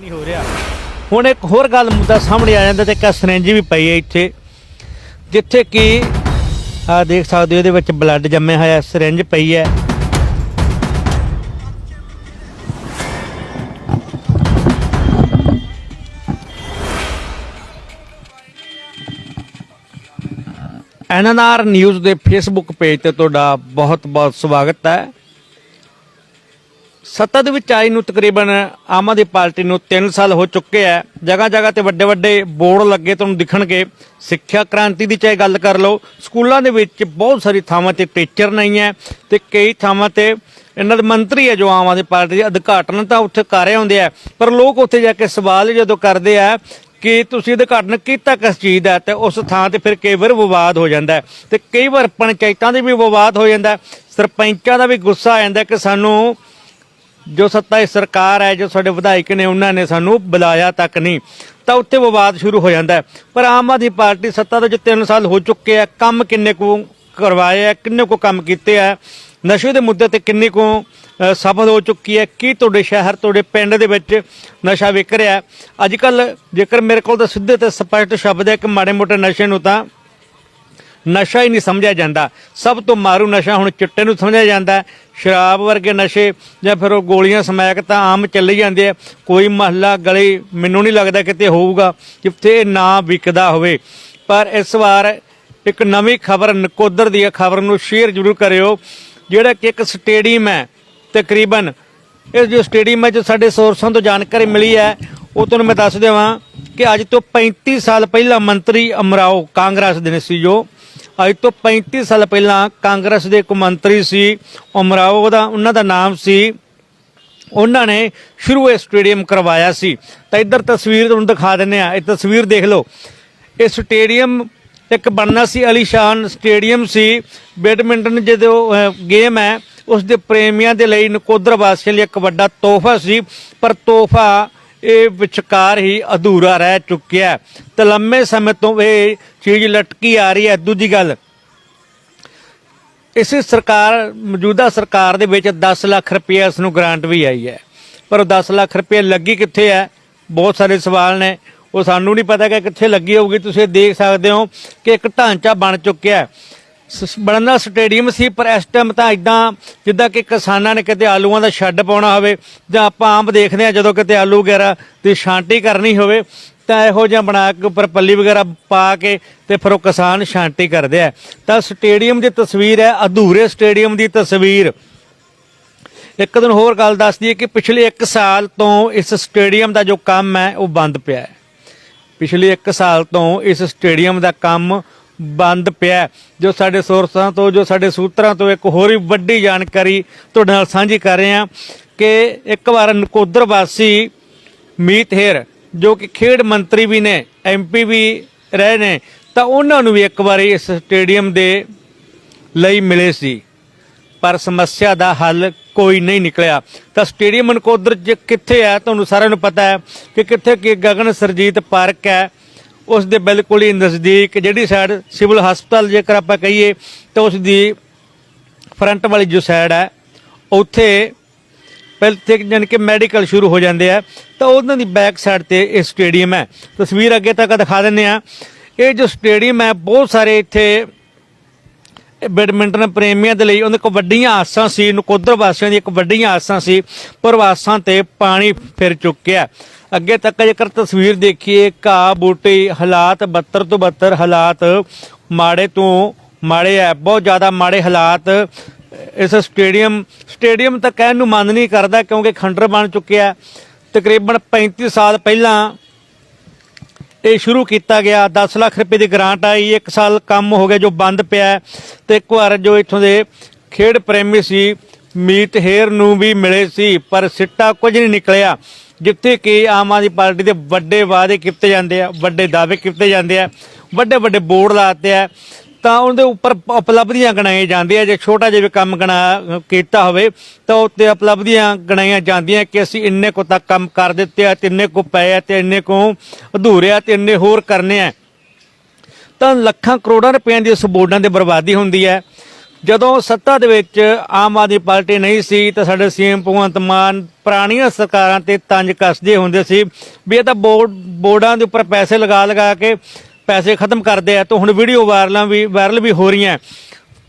ਨਹੀਂ ਹੋ ਰਿਹਾ। ਹੁਣ ਇੱਕ ਹੋਰ ਗੱਲ ਮੁੱਦਾ ਸਾਹਮਣੇ ਆ ਜਾਂਦਾ ਤੇ ਇੱਕ ਸਰੰਜ ਵੀ ਪਈ ਹੈ ਇੱਥੇ, ਜਿੱਥੇ ਕਿ, ਆ ਦੇਖ ਸਕਦੇ ਹੋ ਇਹਦੇ ਵਿੱਚ ਬਲੱਡ ਜੰਮਿਆ ਹੋਇਆ, ਸਰੰਜ ਪਈ ਹੈ। ਐਨਐਨਆਰ ਨਿਊਜ਼ ਦੇ ਫੇਸਬੁੱਕ ਪੇਜ ਤੇ ਤੁਹਾਡਾ ਬਹੁਤ-ਬਹੁਤ ਸਵਾਗਤ ਹੈ। ਸੱਤਾ ਦੇ ਵਿੱਚ ਆਈ ਨੂੰ ਤਕਰੀਬਨ ਆਮ ਆਦਮੀ ਪਾਰਟੀ ਨੂੰ 3 ਸਾਲ ਹੋ ਚੁੱਕੇ ਆ। ਜਗ੍ਹਾ ਜਗ੍ਹਾ ਤੇ ਵੱਡੇ ਵੱਡੇ ਬੋਰਡ ਲੱਗੇ ਤੁਹਾਨੂੰ ਦਿਖਣਗੇ। ਸਿੱਖਿਆ ਕ੍ਰਾਂਤੀ ਦੀ ਚਾਹੇ ਗੱਲ ਕਰ ਲਓ, ਸਕੂਲਾਂ ਦੇ ਵਿੱਚ ਬਹੁਤ ਸਾਰੀ ਥਾਵਾਂ ਤੇ ਟੀਚਰ ਨਹੀਂ ਹੈ ਤੇ ਕਈ ਥਾਵਾਂ ਤੇ ਇਹਨਾਂ ਦੇ ਮੰਤਰੀ ਹੈ ਜੋ ਆਮ ਆਦਮੀ ਪਾਰਟੀ ਦੇ ਉਦਘਾਟਨ ਤਾਂ ਉੱਥੇ ਕਰ ਰਹੇ ਹੁੰਦੇ ਆ। ਪਰ ਲੋਕ ਉੱਥੇ ਜਾ ਕੇ ਸਵਾਲ ਜਦੋਂ ਕਰਦੇ ਆ ਕਿ ਤੁਸੀਂ ਉਦਘਾਟਨ ਕੀਤਾ ਕਿਸ ਚੀਜ਼ ਦਾ, ਤੇ ਉਸ ਥਾਂ ਤੇ ਫਿਰ ਕਈ ਵਾਰ ਵਿਵਾਦ ਹੋ ਜਾਂਦਾ ਹੈ। ਤੇ ਕਈ ਵਾਰ ਪੰਚਾਇਤਾਂ ਦੇ ਵੀ ਵਿਵਾਦ ਹੋ ਜਾਂਦਾ ਸਰਪੰਚਾਂ ਦਾ ਵੀ ਗੁੱਸਾ ਆ ਜਾਂਦਾ ਕਿ ਸਾਨੂੰ ਜੋ ਸੱਤਾ ਦੀ ਸਰਕਾਰ ਹੈ, ਜੋ ਸਾਡੇ ਵਿਧਾਇਕ ਨੇ, ਉਹਨਾਂ ਨੇ ਸਾਨੂੰ ਬੁਲਾਇਆ ਤੱਕ ਨਹੀਂ, ਤਾਂ ਉੱਥੇ ਵਿਵਾਦ ਸ਼ੁਰੂ ਹੋ ਜਾਂਦਾ ਪਰ ਆਮ ਆਦਮੀ ਪਾਰਟੀ ਸੱਤਾ ਦੇ ਵਿੱਚ 3 ਸਾਲ ਹੋ ਚੁੱਕੇ ਆ, ਕੰਮ ਕਿੰਨੇ ਕੁ ਕਰਵਾਏ ਆ, ਕਿੰਨੇ ਕੁ ਕੰਮ ਕੀਤੇ ਆ, ਨਸ਼ੇ ਦੇ ਮੁੱਦੇ ਤੇ ਕਿੰਨੇ ਕੁ ਸਫਲ ਹੋ ਚੁੱਕੀ ਹੈ, ਕੀ ਤੁਹਾਡੇ ਸ਼ਹਿਰ, ਤੁਹਾਡੇ ਪਿੰਡ ਦੇ ਵਿੱਚ ਨਸ਼ਾ ਵਿਕ ਰਿਹਾ ਅੱਜ ਕੱਲ ਜੇਕਰ ਮੇਰੇ ਕੋਲ ਤਾਂ ਸਿੱਧੇ ਤੇ ਸਪਸ਼ਟ ਸ਼ਬਦ ਹੈ ਕਿ ਮਾੜੇ ਮੋਟੇ ਨਸ਼ੇ ਨੂੰ ਤਾਂ ਨਸ਼ਾ ਹੀ ਨਹੀਂ ਸਮਝਿਆ ਜਾਂਦਾ। ਸਭ ਤੋਂ ਮਾਰੂ ਨਸ਼ਾ ਹੁਣ ਚਿੱਟੇ ਨੂੰ ਸਮਝਿਆ ਜਾਂਦਾ ਸ਼ਰਾਬ ਵਰਗੇ ਨਸ਼ੇ ਜਾਂ ਫਿਰ ਉਹ ਗੋਲੀਆਂ ਸਮੈਕ ਤਾਂ ਆਮ ਚੱਲੀ ਜਾਂਦੇ ਆ। ਕੋਈ ਮਹੱਲਾ ਗਲੀ ਮੈਨੂੰ ਨਹੀਂ ਲੱਗਦਾ ਕਿਤੇ ਹੋਊਗਾ ਜਿੱਥੇ ਇਹ ਨਾ ਵਿਕਦਾ ਹੋਵੇ। ਪਰ ਇਸ ਵਾਰ ਇੱਕ ਨਵੀਂ ਖਬਰ, ਨਕੋਦਰ ਦੀ ਖਬਰ ਨੂੰ ਸ਼ੇਅਰ ਜ਼ਰੂਰ ਕਰਿਓ, ਜਿਹੜਾ ਕਿ ਇੱਕ ਸਟੇਡੀਅਮ ਹੈ, ਤਕਰੀਬਨ। ਇਹ ਜੋ ਸਟੇਡੀਅਮ ਹੈ, ਜੋ ਸਾਡੇ ਸੋਰਸਾਂ ਤੋਂ ਜਾਣਕਾਰੀ ਮਿਲੀ ਹੈ, ਉਹ ਤੁਹਾਨੂੰ ਮੈਂ ਦੱਸ ਦੇਵਾਂ ਕਿ ਅੱਜ ਤੋਂ 35 ਸਾਲ ਪਹਿਲਾਂ ਮੰਤਰੀ ਅਮਰਾਓ ਕਾਂਗਰਸ ਦੇ ਨੇ ਸੀ ਜੋ। ਅੱਜ ਤੋਂ 35 ਸਾਲ ਪਹਿਲਾਂ ਕਾਂਗਰਸ ਦੇ ਇੱਕ ਮੰਤਰੀ ਸੀ, ਉਮਰਾਓ ਦਾ ਉਹਨਾਂ ਦਾ ਨਾਮ ਸੀ। ਉਹਨਾਂ ਨੇ ਸ਼ੁਰੂ ਇਹ ਸਟੇਡੀਅਮ ਕਰਵਾਇਆ ਸੀ। ਤਾਂ ਇੱਧਰ ਤਸਵੀਰ ਤੁਹਾਨੂੰ ਦਿਖਾ ਦਿੰਨੇ ਆ ਇਹ ਤਸਵੀਰ ਦੇਖ ਲਓ। ਇਹ ਸਟੇਡੀਅਮ ਇੱਕ ਬਣਨਾ ਸੀ ਅਲੀਸ਼ਾਨ ਸਟੇਡੀਅਮ ਸੀ। ਬੈਡਮਿੰਟਨ ਜਦੋਂ ਗੇਮ ਹੈ, ਉਸ ਦੇ ਪ੍ਰੇਮੀਆਂ ਦੇ ਲਈ ਨਕੋਦਰ ਵਾਸੀਆਂ ਲਈ ਇੱਕ ਵੱਡਾ ਤੋਹਫਾ ਸੀ। ਪਰ ਤੋਹਫਾ ਇਹ ਵਿਚਕਾਰ ਹੀ ਅਧੂਰਾ ਰਹਿ ਚੁੱਕਿਆ ਹੈ। ਤੇ ਲੰਮੇ ਸਮੇਂ ਤੋਂ ਇਹ ਚੀਜ਼ ਲਟਕੀ ਆ ਰਹੀ ਹੈ। ਦੂਜੀ ਗੱਲ, ਇਸੇ ਸਰਕਾਰ, ਮੌਜੂਦਾ ਸਰਕਾਰ ਦੇ ਵਿੱਚ 10 ਲੱਖ ਰੁਪਏ ਇਸ ਨੂੰ ਗ੍ਰਾਂਟ ਵੀ ਆਈ ਹੈ। ਪਰ ਉਹ 10 ਲੱਖ ਰੁਪਏ ਲੱਗੀ ਕਿੱਥੇ ਹੈ? ਬਹੁਤ ਸਾਰੇ ਸਵਾਲ ਨੇ। ਉਹ ਸਾਨੂੰ ਨਹੀਂ ਪਤਾ ਕਿ ਕਿੱਥੇ ਲੱਗੀ ਹੋਊਗੀ। ਤੁਸੀਂ ਦੇਖ ਸਕਦੇ ਹੋ ਕਿ ਇੱਕ ਢਾਂਚਾ ਬਣ ਚੁੱਕਿਆ ਬਣਨਾ ਸਟੇਡੀਅਮ ਸੀ, ਪਰ ਇਸ ਟਾਈਮ ਤਾਂ ਇਦਾਂ ਜਿੱਦਾਂ ਕਿ ਕਿਸਾਨਾਂ ਨੇ ਕਿਤੇ ਆਲੂਆਂ ਦਾ ਛੱਡ ਪਾਉਣਾ ਹੋਵੇ, ਜਾਂ ਆਪਾਂ ਆਮ ਦੇਖਦੇ ਆ ਜਦੋਂ ਕਿਤੇ ਆਲੂ ਵਗੈਰਾ ਦੀ ਛਾਂਟੀ ਕਰਨੀ ਹੋਵੇ, ਤਾਂ ਇਹੋ ਜਿਹਾ ਬਣਾ ਕੇ ਉੱਪਰ ਪੱਲੀ ਵਗੈਰਾ ਪਾ ਕੇ ਤੇ ਫਿਰ ਉਹ ਕਿਸਾਨ ਛਾਂਟੀ ਕਰਦੇ ਆ। ਤਾਂ ਸਟੇਡੀਅਮ ਦੀ ਤਸਵੀਰ ਹੈ, ਅਧੂਰੇ ਸਟੇਡੀਅਮ ਦੀ ਤਸਵੀਰ। ਇੱਕ ਦਿਨ ਹੋਰ ਗੱਲ ਦੱਸ ਦਈਏ ਕਿ ਪਿਛਲੇ 1 ਸਾਲ ਤੋਂ ਇਸ ਸਟੇਡੀਅਮ ਦਾ ਜੋ ਕੰਮ ਹੈ, ਉਹ ਬੰਦ ਪਿਆ ਹੈ। ਪਿਛਲੇ 1 ਸਾਲ ਤੋਂ ਇਸ ਸਟੇਡੀਅਮ ਦਾ ਕੰਮ ਬੰਦ ਪਿਆ ਜੋ ਸਾਡੇ ਸੋਰਸਾਂ ਤੋਂ, ਜੋ ਸਾਡੇ ਸੂਤਰਾਂ ਤੋਂ ਇੱਕ ਹੋਰ ਹੀ ਵੱਡੀ ਜਾਣਕਾਰੀ ਤੁਹਾਡੇ ਨਾਲ ਸਾਂਝੀ ਕਰ ਰਹੇ ਹਾਂ ਕਿ ਇੱਕ ਵਾਰ ਨਕੋਦਰ ਵਾਸੀ ਮੀਤ ਹੇਰ, ਜੋ ਕਿ ਖੇਡ ਮੰਤਰੀ ਵੀ ਨੇ ਐਮਪੀ ਵੀ ਰਹੇ ਨੇ, ਤਾਂ ਉਹਨਾਂ ਨੂੰ ਵੀ ਇੱਕ ਵਾਰੀ ਇਸ ਸਟੇਡੀਅਮ ਦੇ ਲਈ ਮਿਲੇ ਸੀ। ਪਰ ਸਮੱਸਿਆ ਦਾ ਹੱਲ ਕੋਈ ਨਹੀਂ ਨਿਕਲਿਆ। ਤਾਂ ਸਟੇਡੀਅਮ ਨਕੋਦਰ ਚ ਕਿੱਥੇ ਹੈ, ਤੁਹਾਨੂੰ ਸਾਰਿਆਂ ਨੂੰ ਪਤਾ ਹੈ ਕਿ ਕਿੱਥੇ ਕਿ ਗਗਨ ਸਰਜੀਤ ਪਾਰਕ ਹੈ। ਉਸ ਦੇ ਬਿਲਕੁਲ ਹੀ ਨਜ਼ਦੀਕ, ਜਿਹੜੀ ਸਾਈਡ ਸਿਵਲ ਹਸਪਤਾਲ ਜੇਕਰ ਆਪਾਂ ਕਹੀਏ ਤਾਂ ਉਸ ਦੀ ਫਰੰਟ ਵਾਲੀ ਜੋ ਸਾਈਡ ਹੈ, ਉੱਥੇ ਪਹਿਲ ਤੇ ਜਾਣੀ ਕਿ ਮੈਡੀਕਲ ਸ਼ੁਰੂ ਹੋ ਜਾਂਦੇ ਆ, ਤਾਂ ਉਹਨਾਂ ਦੀ ਬੈਕ ਸਾਈਡ ਤੇ ਇਹ ਸਟੇਡੀਅਮ ਹੈ। ਤਸਵੀਰ ਅੱਗੇ ਤੱਕ ਦਿਖਾ ਦਿੰਨੇ ਆ ਇਹ ਜੋ ਸਟੇਡੀਅਮ ਹੈ, ਬਹੁਤ ਸਾਰੇ ਇੱਥੇ ਬੈਡਮਿੰਟਨ ਪ੍ਰੇਮੀਆਂ ਦੇ ਲਈ ਉਹਨਾਂ ਇੱਕ ਵੱਡੀਆਂ ਆਸਾਂ ਸੀ, ਨਕੋਦਰ ਵਾਸੀਆਂ ਦੀ ਇੱਕ ਵੱਡੀਆਂ ਆਸਾਂ ਸੀ, ਪਰ ਆਸਾਂ ਤੇ ਪਾਣੀ ਫਿਰ ਚੁੱਕਿਆ। ਅੱਗੇ ਤੱਕ ਜੇਕਰ ਤਸਵੀਰ ਦੇਖੀਏ, ਘਾਹ, ਬੂਟੇ, ਹਾਲਾਤ 72 ਤੋਂ 72 ਹਾਲਾਤ ਮਾੜੇ ਤੋਂ ਮਾੜੇ ਹੈ ਬਹੁਤ ਜ਼ਿਆਦਾ ਮਾੜੇ ਹਾਲਾਤ ਇਸ ਸਟੇਡੀਅਮ ਸਟੇਡੀਅਮ ਤਾਂ ਕਹਿਣ ਨੂੰ ਮਨ ਨਹੀਂ ਕਰਦਾ ਕਿਉਂਕਿ ਖੰਡਰ ਬਣ ਚੁੱਕਿਆ। ਤਕਰੀਬਨ 35 ਸਾਲ ਪਹਿਲਾਂ ਇਹ ਸ਼ੁਰੂ ਕੀਤਾ ਗਿਆ। 10 ਲੱਖ ਰੁਪਏ ਦੀ ਗ੍ਰਾਂਟ ਆਈ। ਇੱਕ ਸਾਲ ਕੰਮ ਹੋ ਗਿਆ ਜੋ ਬੰਦ ਪਿਆ ਹੈ। ਤੇ ਇੱਕ ਵਾਰ ਜੋ ਇੱਥੋਂ ਦੇ ਖੇਡ ਪ੍ਰੇਮੀ ਸੀ, ਮੀਤ ਹੇਰ ਨੂੰ ਵੀ ਮਿਲੇ ਸੀ, ਪਰ ਸਿੱਟਾ ਕੁਝ ਨਹੀਂ ਨਿਕਲਿਆ। ਜਿੱਥੇ ਕਿ ਆਮ ਆਦਮੀ ਪਾਰਟੀ ਦੇ ਵੱਡੇ ਵਾਅਦੇ ਕੀਤੇ ਜਾਂਦੇ ਆ, ਵੱਡੇ ਦਾਅਵੇ ਕੀਤੇ ਜਾਂਦੇ ਆ ਵੱਡੇ ਵੱਡੇ ਬੋਰਡ ਲਾਤੇ ਆ। ਤਾਂ ਉਹਦੇ ਉੱਪਰ ਉਪਲਬਧੀਆਂ ਗਣਾਈਆਂ ਜਾਂਦੀਆਂ, ਜੇ ਛੋਟਾ ਜਿਹਾ ਵੀ ਕੰਮ ਗਣਾ, ਕੀਤਾ ਹੋਵੇ, ਤਾਂ ਉੱਤੇ ਉਪਲਬਧੀਆਂ ਗਣਾਈਆਂ ਜਾਂਦੀਆਂ ਕਿ ਅਸੀਂ ਇੰਨੇ ਕੋ ਤੱਕ ਕੰਮ ਕਰ ਦਿੱਤੇ ਆ, ਤੇ ਇੰਨੇ ਕੋ ਪਏ ਆ, ਤੇ ਇੰਨੇ ਕੋ ਅਧੂਰੇ ਆ, ਤੇ ਇੰਨੇ ਹੋਰ ਕਰਨੇ ਆ। ਤਾਂ ਲੱਖਾਂ ਕਰੋੜਾਂ ਰੁਪਏ ਦੀ ਉਸ ਬੋਰਡਾਂ ਤੇ ਬਰਬਾਦੀ ਹੁੰਦੀ ਹੈ। ਜਦੋਂ ਸੱਤਾ ਦੇ ਵਿੱਚ ਆਮ ਆਦਮੀ ਪਾਰਟੀ ਨਹੀਂ ਸੀ, ਤਾਂ ਸਾਡੇ ਸੀਐਮ ਭਗਵੰਤ ਮਾਨ ਪੁਰਾਣੀਆਂ ਸਰਕਾਰਾਂ ਤੇ ਤੰਜ ਕੱਸਦੇ ਹੁੰਦੇ ਸੀ, ਵੀ ਇਹ ਤਾਂ ਬੋਰਡ, ਬੋਰਡਾਂ ਦੇ ਉੱਪਰ ਪੈਸੇ ਲਗਾ ਲਗਾ ਕੇ ਪੈਸੇ ਖਤਮ ਕਰਦੇ ਆ, ਤਾਂ ਹੁਣ ਵੀਡੀਓ ਵਾਇਰਲਾਂ ਵੀ ਵਾਇਰਲ ਵੀ ਹੋ ਰਹੀਆਂ।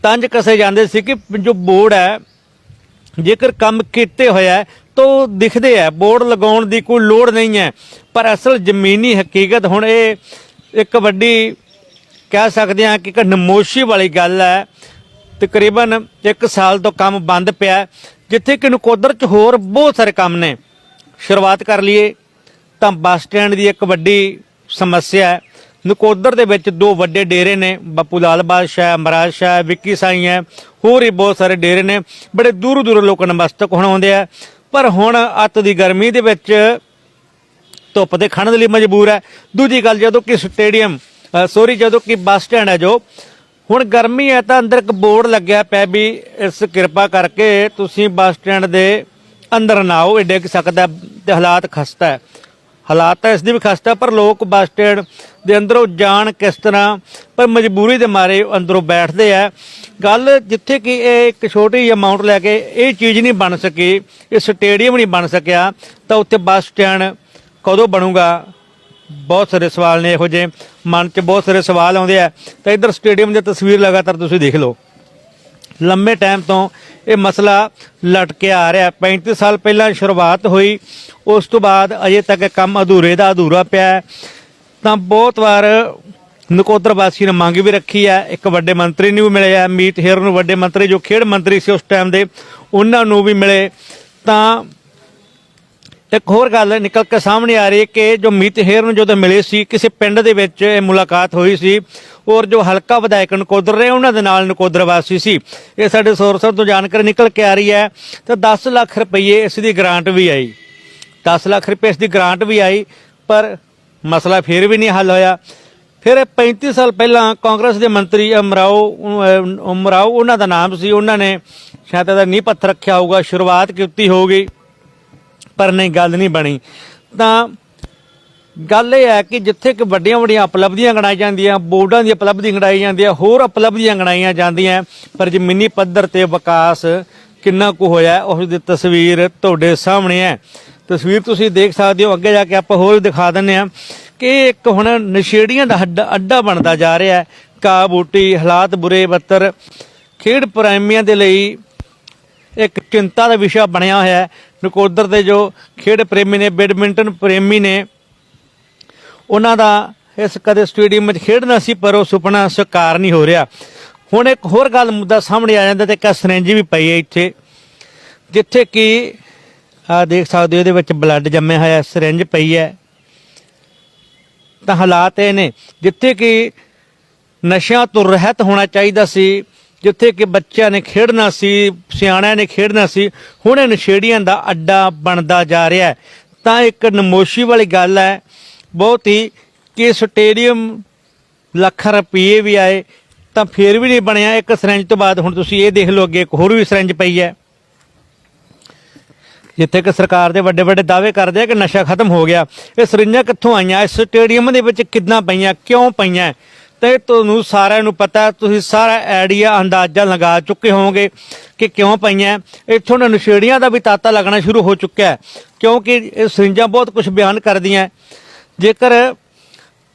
ਤੰਜ ਕਸੇ ਜਾਂਦੇ ਸੀ ਕਿ ਜੋ ਬੋਰਡ ਹੈ, ਜੇਕਰ ਕੰਮ ਕੀਤੇ ਹੋਇਆ ਹੈ ਤਾਂ ਉਹ ਦਿਖਦੇ ਆ। ਬੋਰਡ ਲਗਾਉਣ ਦੀ ਕੋਈ ਲੋੜ ਨਹੀਂ ਹੈ। ਪਰ ਅਸਲ ਜ਼ਮੀਨੀ ਹਕੀਕਤ ਹੁਣ ਇਹ ਇੱਕ ਵੱਡੀ ਕਹਿ ਸਕਦੇ ਹਾਂ ਕਿ ਇੱਕ ਨਮੋਸ਼ੀ ਵਾਲੀ ਗੱਲ ਹੈ। ਤਕਰੀਬਨ 1 ਸਾਲ ਤੋਂ ਕੰਮ ਬੰਦ ਪਿਆ ਜਿੱਥੇ ਕਿ ਨਕੋਦਰ ਚ ਹੋਰ ਬਹੁਤ ਸਾਰੇ ਕੰਮ ਨੇ। ਸ਼ੁਰੂਆਤ ਕਰ ਲਈਏ, ਤਾਂ ਬੱਸ ਸਟੈਂਡ ਦੀ ਇੱਕ ਵੱਡੀ ਸਮੱਸਿਆ ਹੈ। ਨਕੋਦਰ ਦੇ ਵਿੱਚ ਦੋ ਵੱਡੇ ਡੇਰੇ ਨੇ, ਬਾਪੂ ਲਾਲ ਬਾਦਸ਼ਾਹ ਅਮਰਾਜ ਸ਼ਾਹ, ਵਿੱਕੀ ਸਾਈ ਹੈ, ਹੋਰ ਵੀ ਬਹੁਤ ਸਾਰੇ ਡੇਰੇ ਨੇ, ਬੜੇ ਦੂਰ ਦੂਰ ਲੋਕ ਨਮਸਤਕ ਹੋਣ ਆਉਂਦੇ ਆ। ਪਰ ਹੁਣ ਅੱਤ ਦੀ ਗਰਮੀ ਦੇ ਵਿੱਚ ਧੁੱਪ ਦੇ ਖੜਨ ਦੇ ਲਈ ਮਜਬੂਰ ਹੈ। ਦੂਜੀ ਗੱਲ, ਜਦੋਂ ਕਿ ਸਟੇਡੀਅਮ ਸੋਰੀ ਜਦੋਂ ਕਿ ਬੱਸ ਸਟੈਂਡ ਹੈ ਜੋ, ਹੁਣ ਗਰਮੀ ਹੈ ਤਾਂ ਅੰਦਰ ਇੱਕ ਬੋਰਡ ਲੱਗਿਆ ਪਿਆ ਵੀ ਇਸ ਕਿਰਪਾ ਕਰਕੇ ਤੁਸੀਂ ਬੱਸ ਸਟੈਂਡ ਦੇ ਅੰਦਰ ਨਾ ਆਓ, ਇਹ ਡਿੱਗ ਸਕਦਾ ਹੈ ਤੇ ਹਾਲਾਤ ਖਸਤਾ ਹੈ। ਹਾਲਾਤ ਤਾਂ ਇਸ ਦੀ ਵੀ ਖਸਤਾ ਪਰ ਲੋਕ ਬੱਸ ਸਟੈਂਡ ਦੇ ਅੰਦਰੋਂ ਜਾਣ ਕਿਸ ਤਰ੍ਹਾਂ, ਪਰ ਮਜਬੂਰੀ ਦੇ ਮਾਰੇ ਅੰਦਰੋਂ ਬੈਠਦੇ ਆ। ਗੱਲ ਜਿੱਥੇ ਕਿ ਇਹ ਇੱਕ ਛੋਟੀ ਜਿਹੀ ਅਮਾਉਂਟ ਲੈ ਕੇ ਇਹ ਚੀਜ਼ ਨਹੀਂ ਬਣ ਸਕੀ, ਇਹ ਸਟੇਡੀਅਮ ਨਹੀਂ ਬਣ ਸਕਿਆ, ਤਾਂ ਉੱਥੇ ਬੱਸ ਸਟੈਂਡ ਕਦੋਂ ਬਣੂਗਾ? ਬਹੁਤ ਸਾਰੇ ਸਵਾਲ ਨੇ ਇਹੋ ਜਿਹੇ। ਮਨ 'ਚ ਬਹੁਤ ਸਾਰੇ ਸਵਾਲ ਆਉਂਦੇ ਆ। ਤਾਂ ਇਧਰ ਸਟੇਡੀਅਮ ਦੀ ਤਸਵੀਰ ਲਗਾਤਾਰ ਤੁਸੀਂ ਦੇਖ ਲਓ। ਲੰਮੇ ਟਾਈਮ ਤੋਂ ਇਹ ਮਸਲਾ ਲਟਕਿਆ ਆ ਰਿਹਾ। ਹੈ। 35 ਸਾਲ ਪਹਿਲਾਂ ਸ਼ੁਰੂਆਤ ਹੋਈ, ਉਸ ਤੋਂ ਬਾਅਦ ਅਜੇ ਤੱਕ ਕੰਮ ਅਧੂਰੇ ਦਾ ਅਧੂਰਾ ਪਿਆ ਤਾਂ ਬਹੁਤ ਵਾਰ ਨਕੋਦਰ ਵਾਸੀ ਨੇ ਮੰਗ ਵੀ ਰੱਖੀ ਹੈ। ਇੱਕ ਵੱਡੇ ਮੰਤਰੀ ਨੂੰ ਵੀ ਮਿਲੇ ਆ ਮੀਤ ਹੇਰ ਨੂੰ ਵੱਡੇ ਮੰਤਰੀ, ਜੋ ਖੇਡ ਮੰਤਰੀ ਸੀ ਉਸ ਟਾਈਮ ਦੇ, ਉਹਨਾਂ ਨੂੰ ਵੀ ਮਿਲੇ। ਤਾਂ ਇੱਕ ਹੋਰ ਗੱਲ ਨਿਕਲ ਕੇ ਸਾਹਮਣੇ ਆ ਰਹੀ ਹੈ ਕਿ ਜੋ ਮੀਤ ਹੇਰ ਨੂੰ ਜਦੋਂ ਮਿਲੇ ਸੀ, ਕਿਸੇ ਪਿੰਡ ਦੇ ਵਿੱਚ ਇਹ ਮੁਲਾਕਾਤ ਹੋਈ ਸੀ ਔਰ ਜੋ ਹਲਕਾ ਵਿਧਾਇਕ ਨਕੋਦਰ ਰਹੇ, ਉਹਨਾਂ ਦੇ ਨਾਲ ਨਕੋਦਰ ਵਾਸੀ ਸੀ। ਇਹ ਸਾਡੇ ਸੋਰਸਾਂ ਤੋਂ ਜਾਣਕਾਰੀ ਨਿਕਲ ਕੇ ਆ ਰਹੀ ਹੈ। ਤਾਂ 10 ਲੱਖ ਰੁਪਏ ਇਸ ਦੀ ਗ੍ਰਾਂਟ ਵੀ ਆਈ। 10 ਲੱਖ ਰੁਪਏ ਇਸ ਦੀ ਗ੍ਰਾਂਟ ਵੀ ਆਈ, ਪਰ ਮਸਲਾ ਫਿਰ ਵੀ ਨਹੀਂ ਹੱਲ ਹੋਇਆ। ਫਿਰ ਇਹ 35 ਸਾਲ ਪਹਿਲਾਂ ਕਾਂਗਰਸ ਦੇ ਮੰਤਰੀ ਅਮਰਾਓ ਅਮਰਾਓ, ਉਹਨਾਂ ਦਾ ਨਾਮ ਸੀ, ਉਹਨਾਂ ਨੇ ਸ਼ਾਇਦ ਇਹਦਾ ਨੀਂਹ ਪੱਥਰ ਰੱਖਿਆ ਹੋਊਗਾ, ਸ਼ੁਰੂਆਤ ਕੀਤੀ ਹੋਊਗੀ, ਪਰ ਨਹੀਂ, ਗੱਲ ਨਹੀਂ ਬਣੀ। ਤਾਂ ਗੱਲ ਇਹ ਹੈ ਕਿ ਜਿੱਥੇ ਕਿ ਵੱਡੀਆਂ ਵੱਡੀਆਂ ਉਪਲਬਧੀਆਂ ਗਣਾਈ ਜਾਂਦੀਆਂ, ਬੋਰਡਾਂ ਦੀ ਉਪਲਬਧੀ ਗਣਾਈ ਜਾਂਦੀ ਹੈ ਹੋਰ ਉਪਲਬਧੀਆਂ ਗਣਾਈਆਂ ਜਾਂਦੀਆਂ, ਪਰ ਜ਼ਮੀਨੀ ਪੱਧਰ ਤੇ ਵਿਕਾਸ ਕਿੰਨਾ ਕੁ ਹੋਇਆ, ਉਸ ਦੀ ਤਸਵੀਰ ਤੁਹਾਡੇ ਸਾਹਮਣੇ ਹੈ। ਤਸਵੀਰ ਤੁਸੀਂ ਦੇਖ ਸਕਦੇ ਹੋ, ਅੱਗੇ ਜਾ ਕੇ ਆਪਾਂ ਹੋਰ ਵੀ ਦਿਖਾ ਦਿੰਨੇ ਆ ਕਿ ਇੱਕ ਹੁਣ ਨਸ਼ੇੜੀਆਂ ਦਾ ਅੱਡਾ ਅੱਡਾ ਬਣਦਾ ਜਾ ਰਿਹਾ ਹੈ। ਕਾ ਬੂਟੀ, ਹਾਲਾਤ ਬੁਰੇ ਬੱਤਰ ਖੇਡ ਪ੍ਰੇਮੀਆਂ ਦੇ ਲਈ ਇੱਕ ਚਿੰਤਾ ਦਾ ਵਿਸ਼ਾ ਬਣਿਆ ਹੋਇਆ ਹੈ। ਨਕੋਦਰ ਦੇ ਜੋ ਖੇਡ ਪ੍ਰੇਮੀ ਨੇ, ਬੈਡਮਿੰਟਨ ਪ੍ਰੇਮੀ ਨੇ, ਉਹਨਾਂ ਦਾ ਇਸ ਕਦੇ ਸਟੇਡੀਅਮ ਵਿੱਚ ਖੇਡਣਾ ਸੀ, ਪਰ ਉਹ ਸੁਪਨਾ ਸਾਕਾਰ ਨਹੀਂ ਹੋ ਰਿਹਾ। ਹੁਣ ਇੱਕ ਹੋਰ ਗੱਲ ਮੁੱਦਾ ਸਾਹਮਣੇ ਆ ਜਾਂਦਾ ਤੇ ਇੱਕ ਸਰੰਜ ਵੀ ਪਈ ਹੈ ਇੱਥੇ, ਜਿੱਥੇ ਕਿ ਆ ਦੇਖ ਸਕਦੇ ਹੋ ਇਹਦੇ ਵਿੱਚ ਬਲੱਡ ਜੰਮਿਆ ਹੋਇਆ, ਸਰੰਜ ਪਈ ਹੈ। ਤਾਂ ਹਾਲਾਤ ਇਹ ਨੇ, ਜਿੱਥੇ ਕਿ ਨਸ਼ਿਆਂ ਤੋਂ ਰਹਿਤ ਹੋਣਾ ਚਾਹੀਦਾ ਸੀ, ਜਿੱਥੇ ਕਿ ਬੱਚਿਆਂ ਨੇ ਖੇਡਣਾ ਸੀ, ਸਿਆਣਿਆਂ ਨੇ ਖੇਡਣਾ ਸੀ, ਹੁਣ ਇਹ ਨਸ਼ੇੜੀਆਂ ਦਾ ਅੱਡਾ ਬਣਦਾ ਜਾ ਰਿਹਾ ਹੈ। ਤਾਂ ਇੱਕ ਨਮੋਸ਼ੀ ਵਾਲੀ ਗੱਲ ਹੈ, ਬਹੁਤ ਹੀ ਕਿ ਸਟੇਡੀਅਮ ਲੱਖ ਰੁਪਏ ਵੀ ਆਏ ਤਾਂ ਫੇਰ ਵੀ ਨਹੀਂ ਬਣਿਆ ਇੱਕ ਸਰੰਜ ਤੋਂ ਬਾਅਦ। ਹੁਣ ਤੁਸੀਂ ਇਹ ਦੇਖ ਲਓ ਅੱਗੇ ਇੱਕ ਹੋਰ ਵੀ ਸਰੰਜ ਪਈ ਹੈ। ਜਿੱਥੇ ਕਿ ਸਰਕਾਰ ਦੇ ਵੱਡੇ ਵੱਡੇ ਦਾਅਵੇ ਕਰਦੇ ਆ ਕਿ ਨਸ਼ਾ ਖਤਮ ਹੋ ਗਿਆ। ਇਹ ਸਰਿੰਜਾਂ ਕਿੱਥੋਂ ਆਈਆਂ? ਇਸ ਸਟੇਡੀਅਮ ਦੇ ਵਿੱਚ ਕਿੱਦਾਂ ਪਈਆਂ? ਕਿਉਂ ਪਈਆਂ? ਤੇ ਤੁਹਾਨੂੰ ਸਾਰਿਆਂ ਨੂੰ ਪਤਾ, ਤੁਸੀਂ ਸਾਰਾ ਆਈਡੀਆ, ਅੰਦਾਜ਼ਾ ਲਗਾ ਚੁੱਕੇ ਹੋਵੋਗੇ ਕਿ ਕਿਉਂ ਪਈਆਂ। ਇੱਥੋਂ ਨਾ ਨਸ਼ੇੜੀਆਂ ਦਾ ਵੀ ਤਾਤਾ ਲੱਗਣਾ ਸ਼ੁਰੂ ਹੋ ਚੁੱਕਿਆ ਹੈ, ਕਿਉਂਕਿ ਇਹ ਸਰਿੰਜਾਂ ਬਹੁਤ ਕੁਝ ਬਿਆਨ ਕਰਦੀਆਂ। ਜੇਕਰ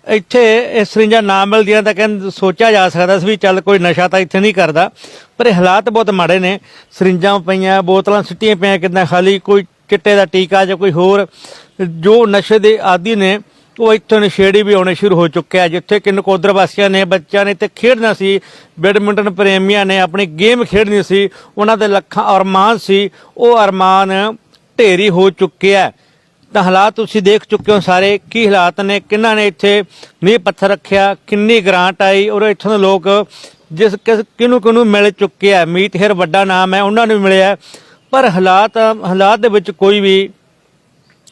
ਇੱਥੇ ਇਹ ਸਰਿੰਜਾਂ ਨਾ ਮਿਲਦੀਆਂ ਤਾਂ ਕਹਿੰਦੇ ਸੋਚਿਆ ਜਾ ਸਕਦਾ ਸੀ ਵੀ ਚੱਲ ਕੋਈ ਨਸ਼ਾ ਤਾਂ ਇੱਥੇ ਨਹੀਂ ਕਰਦਾ। ਪਰ ਇਹ ਹਾਲਾਤ ਬਹੁਤ ਮਾੜੇ ਨੇ। ਸਰਿੰਜਾਂ ਪਈਆਂ, ਬੋਤਲਾਂ ਸਿੱਟੀਆਂ ਪਈਆਂ ਕਿੰਨਾ ਖਾਲੀ, ਕੋਈ ਚਿੱਟੇ ਦਾ ਟੀਕਾ ਜਾਂ ਕੋਈ ਹੋਰ। ਜੋ ਨਸ਼ੇ ਦੇ ਆਦੀ ਨੇ, ਉਹ ਇੱਥੋਂ ਨਸ਼ੇੜੀ ਵੀ ਆਉਣੇ ਸ਼ੁਰੂ ਹੋ ਚੁੱਕਿਆ ਜਿੱਥੇ ਕਿ ਨਕੋਦਰ ਵਾਸੀਆਂ ਨੇ, ਬੱਚਿਆਂ ਨੇ ਤੇ ਖੇਡਣਾ ਸੀ। ਬੈਡਮਿੰਟਨ ਪ੍ਰੇਮੀਆਂ ਨੇ ਆਪਣੀ ਗੇਮ ਖੇਡਣੀ ਸੀ। ਉਹਨਾਂ ਦੇ ਲੱਖਾਂ ਅਰਮਾਨ ਸੀ। ਉਹ ਅਰਮਾਨ ਢੇਰੀ ਹੋ ਚੁੱਕਿਆ ਹੈ ਤਾਂ ਹਾਲਾਤ ਤੁਸੀਂ ਦੇਖ ਚੁੱਕੇ ਹੋ ਸਾਰੇ, ਕੀ ਹਾਲਾਤ ਨੇ, ਕਿੰਨਾਂ ਨੇ ਇੱਥੇ ਨੀਂਹ ਪੱਥਰ ਰੱਖਿਆ, ਕਿੰਨੀ ਗ੍ਰਾਂਟ ਆਈ, ਔਰ ਇੱਥੋਂ ਦੇ ਲੋਕ ਜਿਸ ਕਿਸ ਕਿਹਨੂੰ ਕਿਹਨੂੰ ਮਿਲ ਚੁੱਕੇ ਆ, ਮੀਤ ਹੇਰ ਵੱਡਾ ਨਾਮ ਹੈ, ਉਹਨਾਂ ਨੂੰ ਮਿਲਿਆ। ਪਰ ਹਾਲਾਤ ਹਾਲਾਤ ਦੇ ਵਿੱਚ ਕੋਈ ਵੀ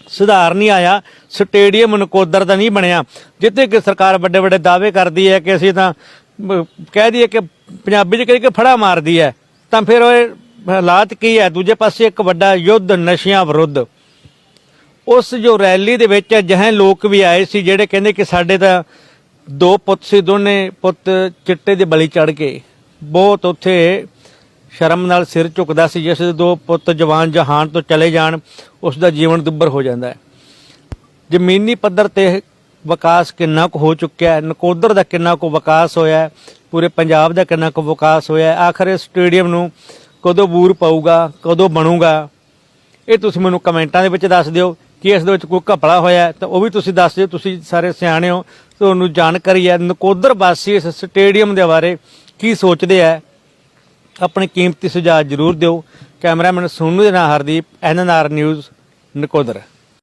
ਸੁਧਾਰ ਨਹੀਂ ਆਇਆ, ਸਟੇਡੀਅਮ ਨਕੋਦਰ ਦਾ ਨਹੀਂ ਬਣਿਆ, ਜਿੱਥੇ ਕਿ ਸਰਕਾਰ ਵੱਡੇ ਵੱਡੇ ਦਾਅਵੇ ਕਰਦੀ ਹੈ ਕਿ ਅਸੀਂ ਤਾਂ ਕਹਿ ਦਈਏ ਕਿ ਪੰਜਾਬੀ ਚ ਕਹੀ ਕਿ ਫੜਾ ਮਾਰਦੀ ਹੈ। ਤਾਂ ਫਿਰ ਉਹ ਹਾਲਾਤ ਕੀ ਹੈ? ਦੂਜੇ ਪਾਸੇ ਇੱਕ ਵੱਡਾ ਯੁੱਧ ਨਸ਼ਿਆਂ ਵਿਰੁੱਧ। ਉਸ ਜੋ ਰੈਲੀ ਦੇ ਵਿੱਚ ਅਜਿਹੇ ਲੋਕ ਵੀ ਆਏ ਸੀ ਜਿਹੜੇ ਕਹਿੰਦੇ ਕਿ ਸਾਡੇ ਤਾਂ ਦੋ ਪੁੱਤ ਸੀ, ਦੋਨੇ ਪੁੱਤ ਚਿੱਟੇ ਦੇ ਬਲੀ ਚੜ ਕੇ ਬਹੁਤ ਉੱਥੇ ਸ਼ਰਮ ਨਾਲ ਸਿਰ ਝੁਕਦਾ ਸੀ, ਜਿਸ ਦੇ ਦੋ ਪੁੱਤ ਜਵਾਨ ਜਹਾਨ ਤੋਂ ਚਲੇ ਜਾਣ, ਉਸ ਦਾ ਜੀਵਨ ਦੁੱਬਰ ਹੋ ਜਾਂਦਾ ਹੈ। ਜ਼ਮੀਨੀ ਪੱਧਰ ਤੇ ਵਿਕਾਸ ਕਿੰਨਾ ਕੁ ਹੋ ਚੁੱਕਿਆ ਹੈ, ਨਕੋਦਰ ਦਾ ਕਿੰਨਾ ਕੁ ਵਿਕਾਸ ਹੋਇਆ ਹੈ, ਪੂਰੇ ਪੰਜਾਬ ਦਾ ਕਿੰਨਾ ਕੁ ਵਿਕਾਸ ਹੋਇਆ ਹੈ, ਆਖਰ ਇਸ ਸਟੇਡੀਅਮ ਨੂੰ ਕਦੋਂ ਬੂਰ ਪਾਊਗਾ, ਕਦੋਂ ਬਣੂਗਾ? ਇਹ ਤੁਸੀਂ ਮੈਨੂੰ ਕਮੈਂਟਾਂ ਦੇ ਵਿੱਚ ਦੱਸ ਦਿਓ। ਕਿ ਇਸ ਦੇ ਵਿੱਚ ਕੋਈ ਘਪਲਾ ਹੋਇਆ ਤਾਂ ਉਹ ਵੀ ਤੁਸੀਂ ਦੱਸ ਦਿਓ, ਤੁਸੀਂ ਸਾਰੇ ਸਿਆਣੇ ਹੋ ਤੁਹਾਨੂੰ ਜਾਣਕਾਰੀ ਹੈ। ਨਕੋਦਰ ਵਾਸੀ ਇਸ ਸਟੇਡੀਅਮ ਦੇ ਬਾਰੇ ਕੀ ਸੋਚਦੇ ਆ, ਆਪਣੇ ਕੀਮਤੀ ਸੁਝਾਅ ਜ਼ਰੂਰ ਦਿਓ। ਕੈਮਰਾਮੈਨ ਸੋਨੂ ਦੇ ਨਾਲ ਹਰਦੀਪ ਐਨਐਨਆਰ ਨਿਊਜ਼, ਨਕੋਦਰ।